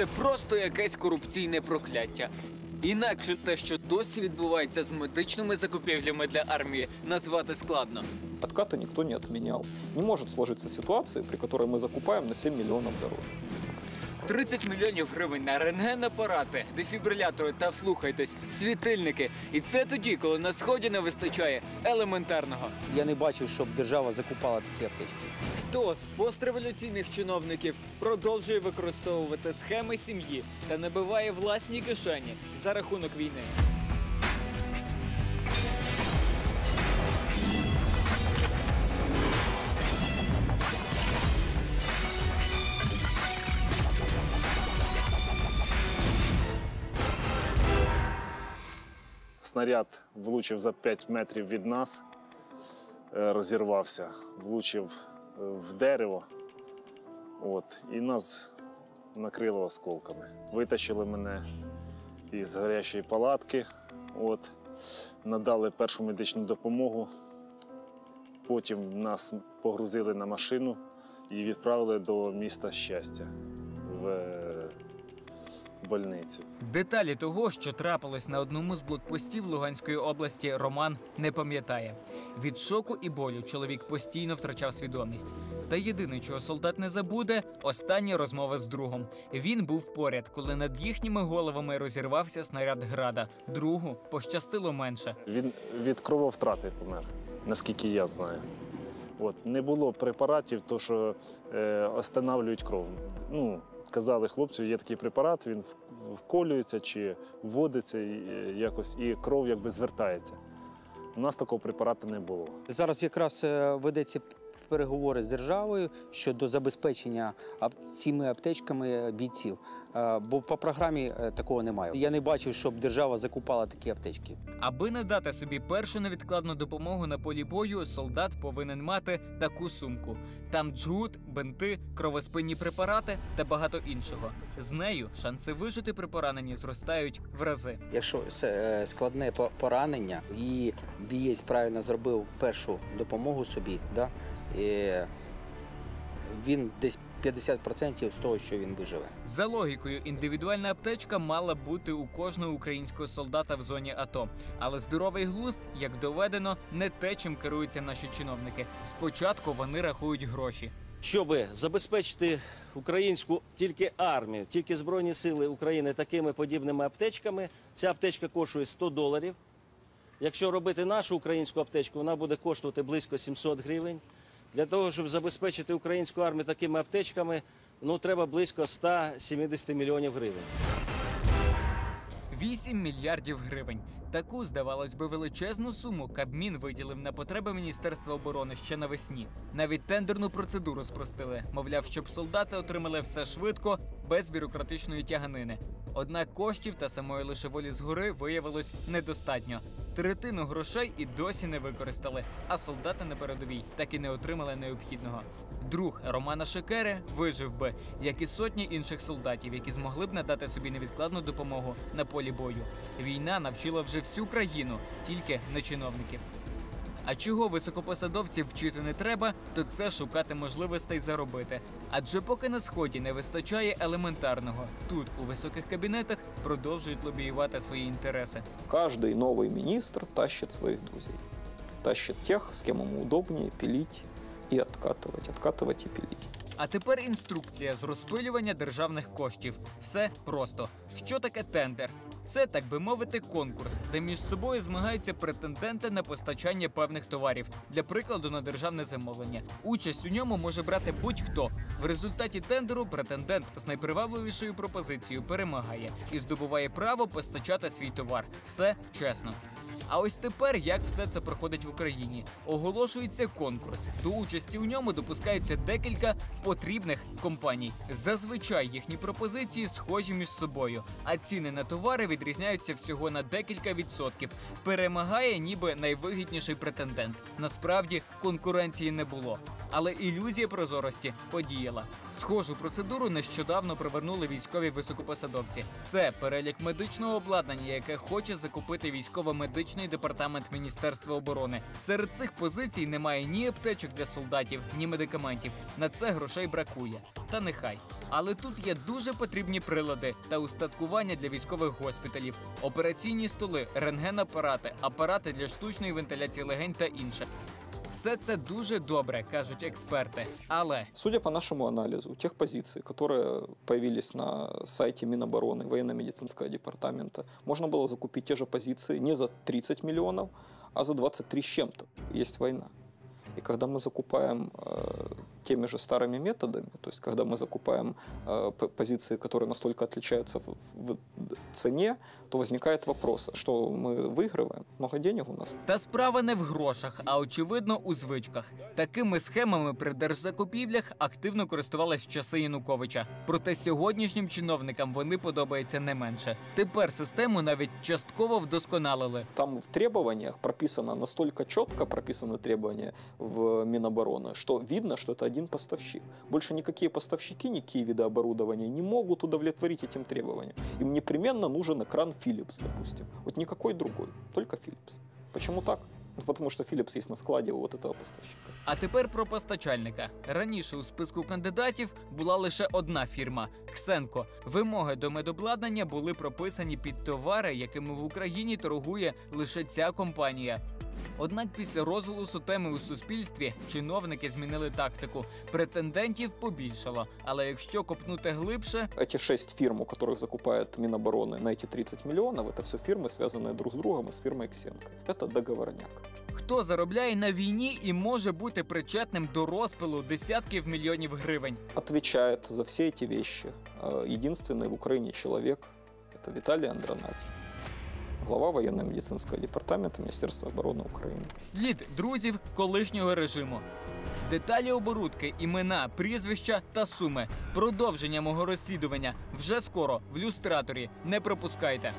це просто якесь корупційне прокляття. Інакше те, що досі відбувається з медичними закупівлями для армії, назвати складно. Откаты никто не отменял. Не может сложиться ситуация, при которой мы закупаем на 7 миллионов дороже. 30 мільйонів гривень на рентген-апарати, дефібрилятори та вслухайтесь, світильники. І це тоді, коли на сході не вистачає елементарного. Я не бачив, щоб держава закупала такі аптечки. Хто з постреволюційних чиновників продовжує використовувати схеми сім'ї та набиває власні кишені за рахунок війни? Снаряд влучив за 5 метрів від нас, е, розірвався, влучив е, в дерево. От, і нас накрило осколками. Витащили мене із гарячої палатки, от, надали першу медичну допомогу. Потім нас погрузили на машину і відправили до міста щастя в больницю. Деталі того, що трапилось на одному з блокпостів Луганської області, Роман не пам'ятає. Від шоку і болю чоловік постійно втрачав свідомість. Та єдине, чого солдат не забуде, остання розмова з другом. Він був поряд, коли над їхніми головами розірвався снаряд града. Другу пощастило менше. Він від крововтрати помер, наскільки я знаю. От, не було препаратів, то що е, останавлюють кров. Ну, казали хлопцю, є такий препарат, він вколюється чи вводиться е, якось, і кров якби звертається. У нас такого препарату не було. Зараз якраз е, ведеться переговори з державою щодо забезпечення цими аптечками бійців. Е, Бо по програмі е, такого немає. Я не бачив, щоб держава закупала такі аптечки. Аби надати собі першу невідкладну допомогу на полі бою, солдат повинен мати таку сумку. Там джгут, бинти, кровоспинні препарати та багато іншого. З нею шанси вижити при пораненні зростають в рази. Якщо це е, складне поранення і бієць правильно зробив першу допомогу собі, да, і він десь 50% з того, що він виживе. За логікою, індивідуальна аптечка мала бути у кожного українського солдата в зоні АТО. Але здоровий глузд, як доведено, не те, чим керуються наші чиновники. Спочатку вони рахують гроші. щоб забезпечити українську тільки армію, тільки Збройні сили України такими подібними аптечками, ця аптечка коштує 100 доларів. Якщо робити нашу українську аптечку, вона буде коштувати близько 700 гривень. Для того, щоб забезпечити українську армію такими аптечками, ну треба близько 170 мільйонів гривень. 8 мільярдів гривень. Таку, здавалось би, величезну суму Кабмін виділив на потреби Міністерства оборони ще навесні. Навіть тендерну процедуру спростили, мовляв, щоб солдати отримали все швидко, без бюрократичної тяганини. Однак коштів та самої лише волі згори виявилось недостатньо. Третину грошей і досі не використали, а солдати на передовій так і не отримали необхідного. Друг Романа Шекери вижив би, як і сотні інших солдатів, які змогли б надати собі невідкладну допомогу на полі бою. Війна навчила вже всю країну, тільки не чиновників. А чого високопосадовців вчити не треба, то це шукати можливостей заробити. Адже поки на сході не вистачає елементарного, тут у високих кабінетах продовжують лобіювати свої інтереси. Каждый новый министр тащит своих друзей. Тащит тех, с кем ему удобнее пилить и откатывать, откатывать и пилить. А тепер інструкція з розпилювання державних коштів. Все просто. Що таке тендер? Це, так би мовити, конкурс, де між собою змагаються претенденти на постачання певних товарів, для прикладу на державне замовлення. Участь у ньому може брати будь-хто. В результаті тендеру претендент з найпривабливішою пропозицією перемагає і здобуває право постачати свій товар. Все чесно. А ось тепер як все це проходить в Україні? Оголошується конкурс. До участі у ньому допускаються декілька потрібних компаній. Зазвичай їхні пропозиції схожі між собою, а ціни на товари відрізняються всього на декілька відсотків. Перемагає ніби найвигідніший претендент. Насправді конкуренції не було. Але ілюзія прозорості подіяла. Схожу процедуру нещодавно привернули військові високопосадовці. Це перелік медичного обладнання, яке хоче закупити військово-медичний департамент Міністерства оборони. Серед цих позицій немає ні аптечок для солдатів, ні медикаментів. На це грошей бракує. Та нехай. Але тут є дуже потрібні прилади та устаткування для військових госпіталів, операційні столи, рентгенапарати, апарати для штучної вентиляції легень та інше. Все це дуже добре, кажуть експерти. Але Судя по нашему анализу, тех позиций, которые появились на сайте Минобороны, военно-медицинского департамента, можно было закупить те же позиции не за 30 миллионов, а за 23 с чем-то. Есть война. И когда мы закупаем э, теми же старыми методами, то есть когда мы закупаем э, п- позиции, которые настолько отличаются в, в цене, то возникает вопрос, что мы выигрываем, много денег у нас, Та справа не в грошах, а очевидно у звичках. Такими схемами при держзакупівлях активно користувались в часи Януковича. Проте сьогоднішнім чиновникам вони подобаються не менше. Тепер систему навіть частково вдосконалили. Там в требованиях прописано настолько четко прописаны требования в Минобороны, что видно, что это один поставщик. Больше никакие поставщики, никакие виды оборудования не могут удовлетворить этим требованиям. Им непременно нужен экран Philips, допустим. Вот никакой другой, только Philips. Почему так? Ну, потому что Philips есть на складе у вот этого поставщика. А тепер про постачальника. Раніше у списку кандидатів була лише одна фірма Ксенко. Вимоги до медобладнання були прописані під товари, якими в Україні торгує лише ця компанія. Однак після розголосу теми у суспільстві чиновники змінили тактику. Претендентів побільшало. Але якщо копнути глибше, Эти шесть фирм, у которых закупает Минобороны на эти 30 миллионов, это все фирмы, связанные друг с другом и с фирмой Ксенко. Это договорняк. хто заробляє на війні і може бути причетним до розпилу десятків мільйонів гривень? Отвечает за все эти вещи э, единственный в Украине человек, это Виталий Андронавич, глава военно-медицинского департамента Міністерства оборони України. Слід друзів колишнього режиму. Деталі оборудки, імена, прізвища та суми. Продовження мого розслідування вже скоро в люстраторі. Не пропускайте.